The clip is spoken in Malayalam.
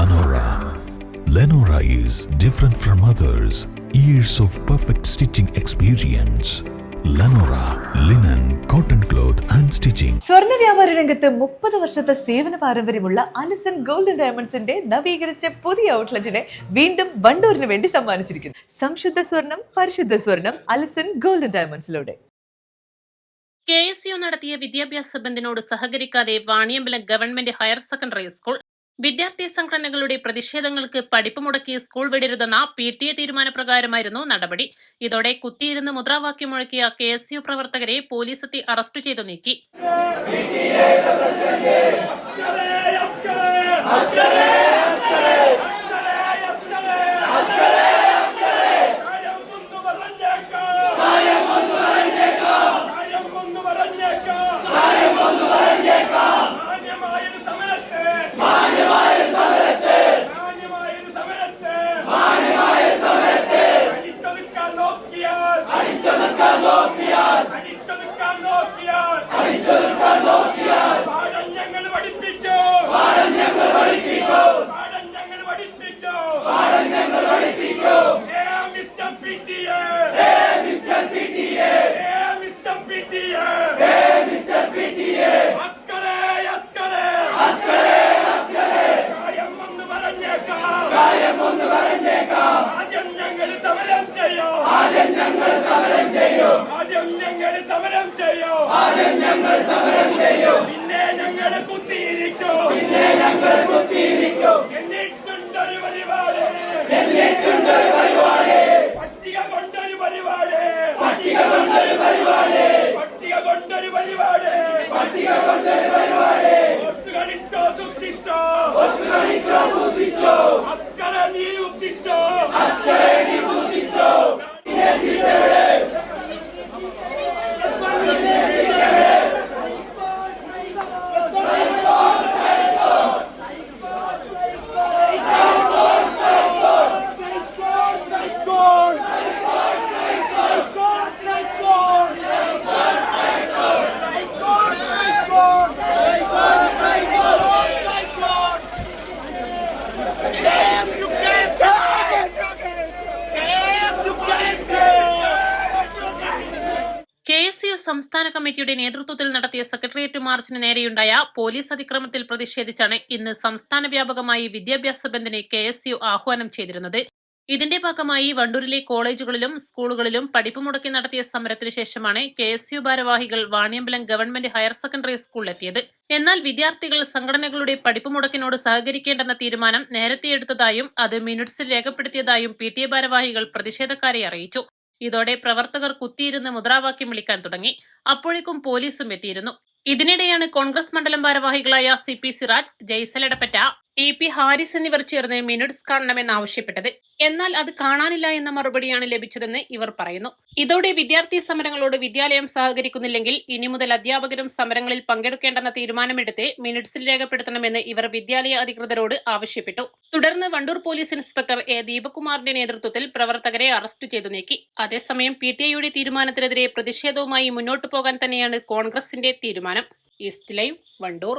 Lenora. Lenora is different from others. Years of perfect stitching experience. Lenora linen, cotton cloth and stitching. സ്വർണ വ്യാപാര രംഗത്ത് മുപ്പത് വർഷത്തെ സേവന പാരമ്പര്യമുള്ള അലിസൺ ഗോൾഡൻ ഡയമണ്ട്സിന്റെ നവീകരിച്ച പുതിയ ഔട്ട്ലെറ്റിനെ വീണ്ടും വണ്ടൂരിന് വേണ്ടി സമ്മാനിച്ചിരിക്കുന്നു സംശുദ്ധ സ്വർണം പരിശുദ്ധ സ്വർണം അലിസൺ ഗോൾഡൻ ഡയമണ്ട്സിലൂടെ കെ എസ് യു നടത്തിയ വിദ്യാഭ്യാസ ബന്ദിനോട് സഹകരിക്കാതെ Vaniyambalam government higher secondary school വിദ്യാർത്ഥി സംഘടനകളുടെ പ്രതിഷേധങ്ങൾക്ക് പഠിപ്പ് മുടക്കി സ്കൂൾ വിടരുതെന്ന പി ടി എ തീരുമാനപ്രകാരമായിരുന്നു നടപടി ഇതോടെ കുത്തിയിരുന്ന് മുദ്രാവാക്യം മുഴക്കിയ കെ എസ് യു പ്രവർത്തകരെ പോലീസെത്തി അറസ്റ്റ് ചെയ്തു നീക്കി അടിച്ചൊതുക്കാൻ ഞങ്ങൾ പഠിപ്പിച്ചു പട്ടിക കൊണ്ടൊരു പരിപാടി. പട്ടിക കൊണ്ടൊരു പരിപാടി. പട്ടിക കൊണ്ടൊരു പരിപാടി ഒത്തു കളിച്ചോ സൂക്ഷിച്ചോ. ഒത്തു കളിച്ചോ സൂക്ഷിച്ചോ സംസ്ഥാന കമ്മിറ്റിയുടെ നേതൃത്വത്തിൽ നടത്തിയ സെക്രട്ടേറിയറ്റ് മാർച്ചിന് നേരെയുണ്ടായ പോലീസ് അതിക്രമത്തിൽ പ്രതിഷേധിച്ചാണ് ഇന്ന് സംസ്ഥാന വ്യാപകമായി വിദ്യാഭ്യാസ ബന്ദിനെ കെ എസ് യു ആഹ്വാനം ചെയ്തിരുന്നത്. ഇതിന്റെ ഭാഗമായി വണ്ടൂരിലെ കോളേജുകളിലും സ്കൂളുകളിലും പഠിപ്പ് മുടക്കി നടത്തിയ സമരത്തിന് ശേഷമാണ് കെ എസ് യു ഭാരവാഹികൾ വാണിയമ്പലം ഗവൺമെന്റ് ഹയർ സെക്കൻഡറി സ്കൂളിലെത്തിയത്. എന്നാൽ വിദ്യാർത്ഥികൾ സംഘടനകളുടെ പഠിപ്പ് മുടക്കിനോട് സഹകരിക്കേണ്ടെന്ന തീരുമാനം നേരത്തെ എടുത്തതായും അത് മിനിറ്റ്സിൽ രേഖപ്പെടുത്തിയതായും പി ടി എ ഭാരവാഹികൾ പ്രതിഷേധക്കാരെ അറിയിച്ചു. ഇതോടെ പ്രവർത്തകർ കുത്തിയിരുന്ന് മുദ്രാവാക്യം വിളിക്കാൻ തുടങ്ങി. അപ്പോഴേക്കും പോലീസും എത്തിയിരുന്നു. ഇതിനിടെയാണ് കോൺഗ്രസ് മണ്ഡലം ഭാരവാഹികളായ C P Siraj Jaisal Edappatta T P Haris എന്നിവർ ചേർന്ന് മിനിറ്റ്സ് കാണണമെന്ന് ആവശ്യപ്പെട്ടത്. എന്നാൽ അത് കാണാനില്ല എന്ന മറുപടിയാണ് ലഭിച്ചതെന്ന് ഇവർ പറയുന്നു. ഇതോടെ വിദ്യാർത്ഥി സമരങ്ങളോട് വിദ്യാലയം സഹകരിക്കുന്നില്ലെങ്കിൽ ഇനി മുതൽ അധ്യാപകരും സമരങ്ങളിൽ പങ്കെടുക്കേണ്ടെന്ന തീരുമാനമെടുത്ത് മിനിറ്റ്സിൽ രേഖപ്പെടുത്തണമെന്ന് ഇവർ വിദ്യാലയ അധികൃതരോട് ആവശ്യപ്പെട്ടു. തുടർന്ന് വണ്ടൂർ പോലീസ് ഇൻസ്പെക്ടർ എ ദീപകുമാറിന്റെ നേതൃത്വത്തിൽ പ്രവർത്തകരെ അറസ്റ്റ് ചെയ്തു നീക്കി. അതേസമയം പി ടി ഐയുടെ തീരുമാനത്തിനെതിരെ പ്രതിഷേധവുമായി മുന്നോട്ടു പോകാൻ തന്നെയാണ് കോൺഗ്രസിന്റെ തീരുമാനം. East live Wandoor.